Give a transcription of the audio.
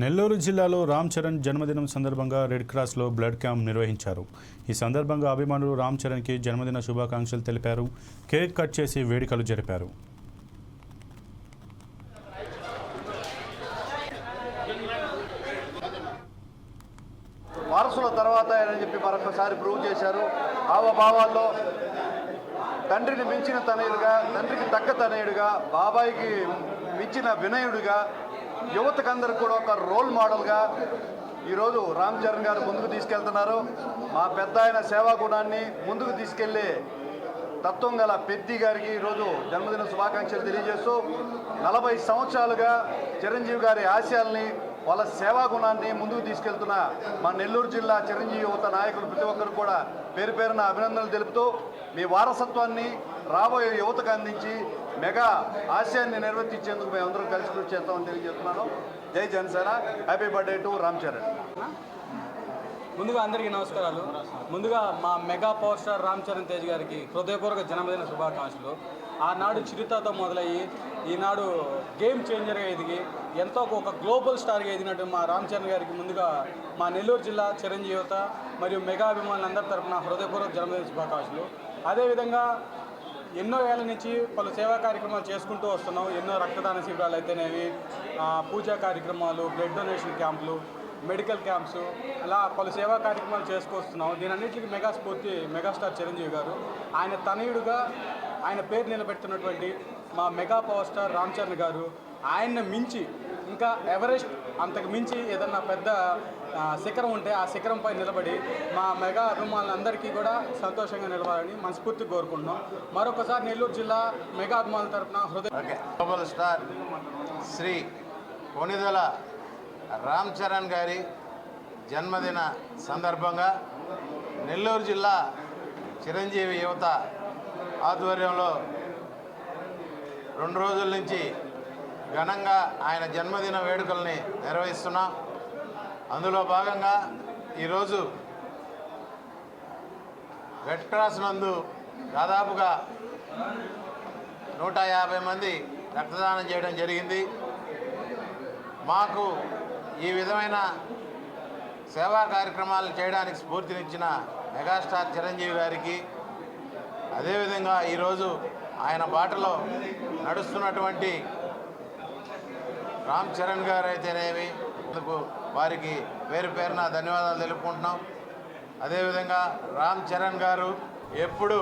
నెల్లూరు జిల్లాలో రామ్ చరణ్ జన్మదినం సందర్భంగా రెడ్ క్రాస్లో బ్లడ్ క్యాంప్ నిర్వహించారు. ఈ సందర్భంగా అభిమానులు రామ్ చరణ్కి జన్మదిన శుభాకాంక్షలు తెలిపారు. కేక్ కట్ చేసి వేడుకలు జరిపారు. వారసుల తర్వాత అని చెప్పి మరొకసారి ప్రూవ్ చేశారు. హావభావాల్లో తండ్రిని మించిన తనయుడుగా తండ్రికి తగ్గ తనయుడుగా బాబాయికి మించిన వినయుడిగా యువతకందరికి కూడా ఒక రోల్ మోడల్గా ఈరోజు రామ్ చరణ్ గారు ముందుకు తీసుకెళ్తున్నారు. మా పెద్ద ఆయన సేవా గుణాన్ని ముందుకు తీసుకెళ్ళే తత్వం గల పెద్ది గారికి ఈరోజు జన్మదిన శుభాకాంక్షలు తెలియజేస్తూ నలభై సంవత్సరాలుగా చిరంజీవి గారి ఆశయాల్ని వాళ్ళ సేవా గుణాన్ని ముందుకు తీసుకెళ్తున్న మా నెల్లూరు జిల్లా చిరంజీవి యువత నాయకులు ప్రతి ఒక్కరు కూడా పేరు పేరున అభినందనలు తెలుపుతూ మీ వారసత్వాన్ని రాబోయే యువతకు అందించి మెగా ఆశయాన్ని నిర్వర్తించేందుకు మేమందరం కలిసి కృషి చేస్తామని తెలియజేస్తున్నాను. జై Janasena happy birthday to Ram Charan. ముందుగా అందరికీ నమస్కారాలు. ముందుగా మా mega power star Ram Charan Tej గారికి హృదయపూర్వక జన్మదిన శుభాకాంక్షలు. ఆనాడు చిరుతతో మొదలయ్యి ఈనాడు గేమ్ చేంజర్గా ఎదిగి ఎంతో ఒక గ్లోబల్ స్టార్గా ఎదిగినట్టు మా రామ్ చరణ్ గారికి ముందుగా మా నెల్లూరు జిల్లా చిరంజీవి మరియు మెగా అభిమానులందరి తరఫున హృదయపూర్వక జన్మదిన శుభాకాంక్షలు. అదేవిధంగా ఎన్నో ఏళ్ళ నుంచి పలు సేవా కార్యక్రమాలు చేసుకుంటూ వస్తున్నాం. ఎన్నో రక్తదాన శిబిరాలు అయితేనేవి పూజా కార్యక్రమాలు బ్లడ్ డొనేషన్ క్యాంపులు మెడికల్ క్యాంప్స్ ఇలా పలు సేవా కార్యక్రమాలు చేసుకొస్తున్నాం దీనన్నింటికి మెగా స్ఫూర్తి మెగాస్టార్ చిరంజీవి గారు. ఆయన తనయుడుగా ఆయన పేరు నిలబెడుతున్నటువంటి మా mega power star Ram Charan గారు ఆయన్ని మించి ఇంకా ఎవరెస్ట్ అంతకు మించి ఏదన్నా పెద్ద శిఖరం ఉంటే ఆ శిఖరంపై నిలబడి మా మెగా అభిమానులందరికీ కూడా సంతోషంగా నిలవాలని మనస్ఫూర్తి కోరుకుంటున్నాం. మరొకసారి నెల్లూరు జిల్లా మెగా అభిమానుల తరపున హృదయ గ్లోబల్ స్టార్ శ్రీ కొనిదల రామ్ చరణ్ గారి జన్మదిన సందర్భంగా నెల్లూరు జిల్లా చిరంజీవి యువత ఆధ్వర్యంలో రెండు రోజుల నుంచి ఘనంగా ఆయన జన్మదిన వేడుకల్ని నిర్వహిస్తున్నాం. అందులో భాగంగా ఈరోజు రెడ్ క్రాస్ నందు దాదాపుగా నూట యాభై మంది రక్తదానం చేయడం జరిగింది. మాకు ఈ విధమైన సేవా కార్యక్రమాలు చేయడానికి స్ఫూర్తినిచ్చిన మెగాస్టార్ చిరంజీవి గారికి అదేవిధంగా ఈరోజు ఆయన బాటలో నడుస్తున్నటువంటి రామ్ చరణ్ గారు అయితేనేమి అందుకు వారికి పేరు పేరున ధన్యవాదాలు తెలుపుకుంటున్నాం. అదేవిధంగా రామ్ చరణ్ గారు ఎప్పుడు